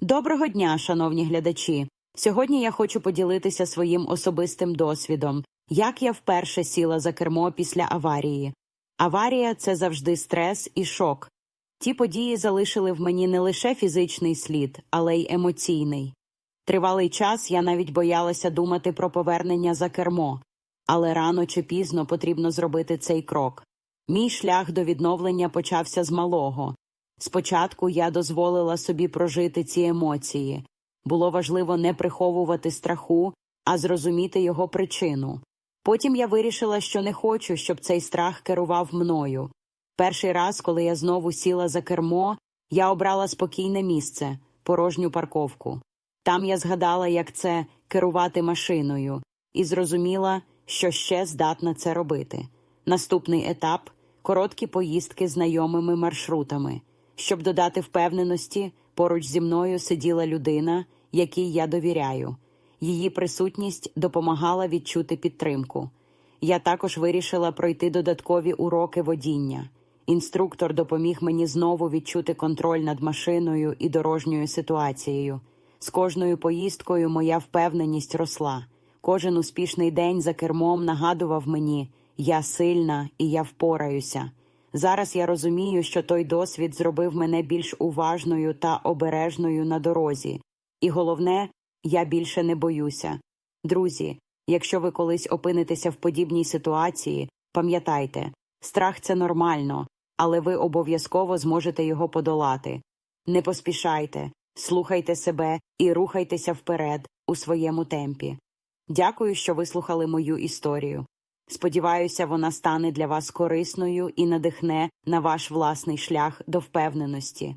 Доброго дня, шановні глядачі. Сьогодні я хочу поділитися своїм особистим досвідом, як я вперше сіла за кермо після аварії. Аварія це завжди стрес і шок. Ті події залишили в мені не лише фізичний слід, але й емоційний. Тривалий час я навіть боялася думати про повернення за кермо, але рано чи пізно потрібно зробити цей крок. Мій шлях до відновлення почався з малого. Спочатку я дозволила собі прожити ці емоції. Було важливо не приховувати страху, а зрозуміти його причину. Потім я вирішила, що не хочу, щоб цей страх керував мною. Перший раз, коли я знову сіла за кермо, я обрала спокійне місце, порожню парковку. Там я згадала, як це керувати машиною, і зрозуміла, що ще здатна це робити. Наступний етап короткі поїздки знайомими маршрутами. Щоб додати впевненості, поруч зі мною сиділа людина, якій я довіряю. Її присутність допомагала відчути підтримку. Я також вирішила пройти додаткові уроки водіння. Інструктор допоміг мені знову відчути контроль над машиною і дорожньою ситуацією. З кожною поїздкою моя впевненість росла. Кожен успішний день за кермом нагадував мені я сильна і я впораюся. Зараз я розумію, що той досвід зробив мене більш уважною та обережною на дорозі. І головне, я більше не боюся. Друзі, якщо ви колись опинитеся в подібній ситуації, пам'ятайте, страх це нормально, але ви обов'язково зможете його подолати. Не поспішайте, слухайте себе і рухайтеся вперед у своєму темпі. Дякую, що вислухали мою історію. Сподіваюся, вона стане для вас корисною і надихне на ваш власний шлях до впевненості.